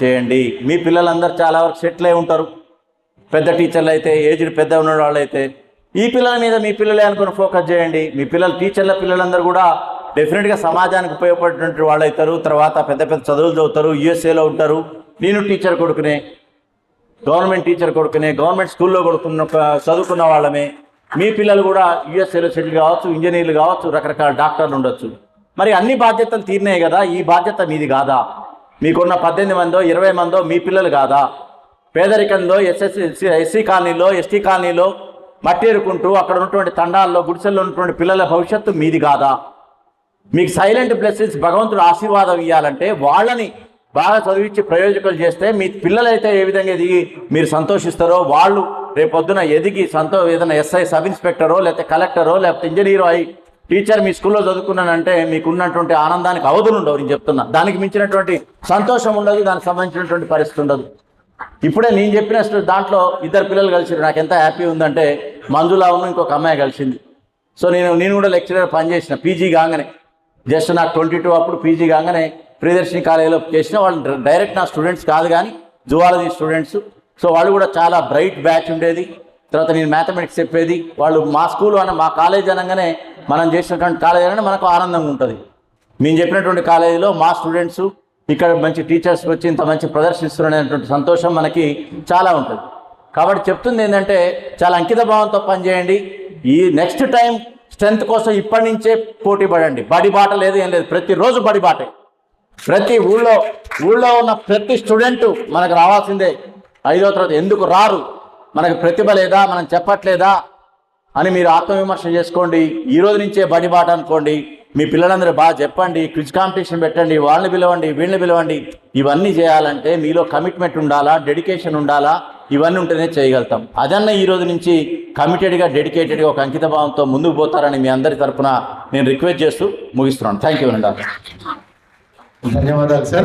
చేయండి. మీ పిల్లలందరూ చాలా వరకు సెటిల్ అయి ఉంటారు. పెద్ద టీచర్లు అయితే ఏజ్డ్ పెద్ద ఉన్న వాళ్ళు అయితే ఈ పిల్లల మీద మీ పిల్లలే అనుకుని ఫోకస్ చేయండి. మీ పిల్లలు టీచర్ల పిల్లలందరూ కూడా డెఫినెట్గా సమాజానికి ఉపయోగపడేటువంటి వాళ్ళు అవుతారు తర్వాత పెద్ద పెద్ద చదువులు చదువుతారు యూఎస్ఏలో ఉంటారు. నేను టీచర్ కొడుకునే గవర్నమెంట్ టీచర్ కొడుకునే గవర్నమెంట్ స్కూల్లో కొడుకున్న చదువుకున్న వాళ్ళమే. మీ పిల్లలు కూడా యూఎస్ఏలో సెటిల్ కావచ్చు ఇంజనీర్లు కావచ్చు రకరకాల డాక్టర్లు ఉండొచ్చు. మరి అన్ని బాధ్యతలు తీరినాయి కదా. ఈ బాధ్యత మీది కాదా? మీకున్న పద్దెనిమిది మందో ఇరవై మందో మీ పిల్లలు కాదా? పేదరికంలో ఎస్ఎస్సి ఎస్సీ కాలనీలో ఎస్టీ కాలనీలో మట్టిరుకుంటూ అక్కడ ఉన్నటువంటి తండాల్లో గుడిసెల్లో ఉన్నటువంటి పిల్లల భవిష్యత్తు మీది కాదా? మీకు సైలెంట్ బ్లెస్సింగ్స్ భగవంతుడు ఆశీర్వాదం ఇవ్వాలంటే వాళ్ళని బాగా చదివించి ప్రయోజకులు చేస్తే మీ పిల్లలైతే ఏ విధంగా ఎదిగి మీరు సంతోషిస్తారో వాళ్ళు రేపొద్దున ఎదిగి సంతో ఏదైనా ఎస్ఐ సబ్ ఇన్స్పెక్టరో లేకపోతే కలెక్టరో లేకపోతే ఇంజనీరో అయి టీచర్ మీ స్కూల్లో చదువుకున్నానంటే మీకు ఉన్నటువంటి ఆనందానికి అవధులు ఉండవు నేను చెప్తున్నా. దానికి మించినటువంటి సంతోషం ఉండదు దానికి సంబంధించినటువంటి పరిస్థితి ఉండదు. ఇప్పుడే నేను చెప్పిన దాంట్లో ఇద్దరు పిల్లలు కలిసిరు నాకు ఎంత హ్యాపీ ఉందంటే మంజులావును ఇంకొక అమ్మాయి కలిసింది. సో నేను నేను కూడా లెక్చరర్ పనిచేసిన పీజీ కాగానే. జస్ట్ నాకు ట్వంటీ టూ అప్పుడు పీజీ కాగానే ప్రియదర్శిని కాలేజీలో చేసిన వాళ్ళు డైరెక్ట్ నా స్టూడెంట్స్ కాదు కానీ జువాలజీ స్టూడెంట్స్. సో వాళ్ళు కూడా చాలా బ్రైట్ బ్యాచ్ ఉండేది. తర్వాత నేను మ్యాథమెటిక్స్ చెప్పేది. వాళ్ళు మా స్కూల్ అన్న మా కాలేజ్ అనగానే మనం చేసినటువంటి కాలేజీలోనే మనకు ఆనందంగా ఉంటుంది. మేము చెప్పినటువంటి కాలేజీలో మా స్టూడెంట్స్ ఇక్కడ మంచి టీచర్స్ వచ్చి ఇంత మంచి ప్రదర్శిస్తున్నటువంటి సంతోషం మనకి చాలా ఉంటుంది. కాబట్టి చెప్తుంది ఏంటంటే చాలా అంకిత భావంతో పనిచేయండి. ఈ నెక్స్ట్ టైం స్ట్రెంత్ కోసం ఇప్పటి నుంచే పోటీ పడండి. బడి బాట లేదు ఏం లేదు. ప్రతిరోజు బడి బాటే. ప్రతి ఊళ్ళో ఊళ్ళో ఉన్న ప్రతి స్టూడెంట్ మనకు రావాల్సిందే. ఐదో తరగతి ఎందుకు రారు? మనకు ప్రతిభ లేదా? మనం చెప్పట్లేదా? అని మీరు ఆత్మవిమర్శ చేసుకోండి. ఈ రోజు నుంచే బడి బాట అనుకోండి. మీ పిల్లలందరూ బాగా చెప్పండి. క్విజ్ కాంపిటీషన్ పెట్టండి. వాళ్ళని పిలవండి. వీళ్ళని పిలవండి. ఇవన్నీ చేయాలంటే మీలో కమిట్మెంట్ ఉండాలా? డెడికేషన్ ఉండాలా? ఇవన్నీ ఉంటేనే చేయగలుగుతాం. అదన్న ఈ రోజు నుంచి కమిటెడ్గా డెడికేటెడ్గా ఒక అంకిత భావంతో ముందుకు పోతారని మీ అందరి తరఫున నేను రిక్వెస్ట్ చేస్తూ ముగిస్తున్నాను. థ్యాంక్ యూ అండి ధన్యవాదాలు సార్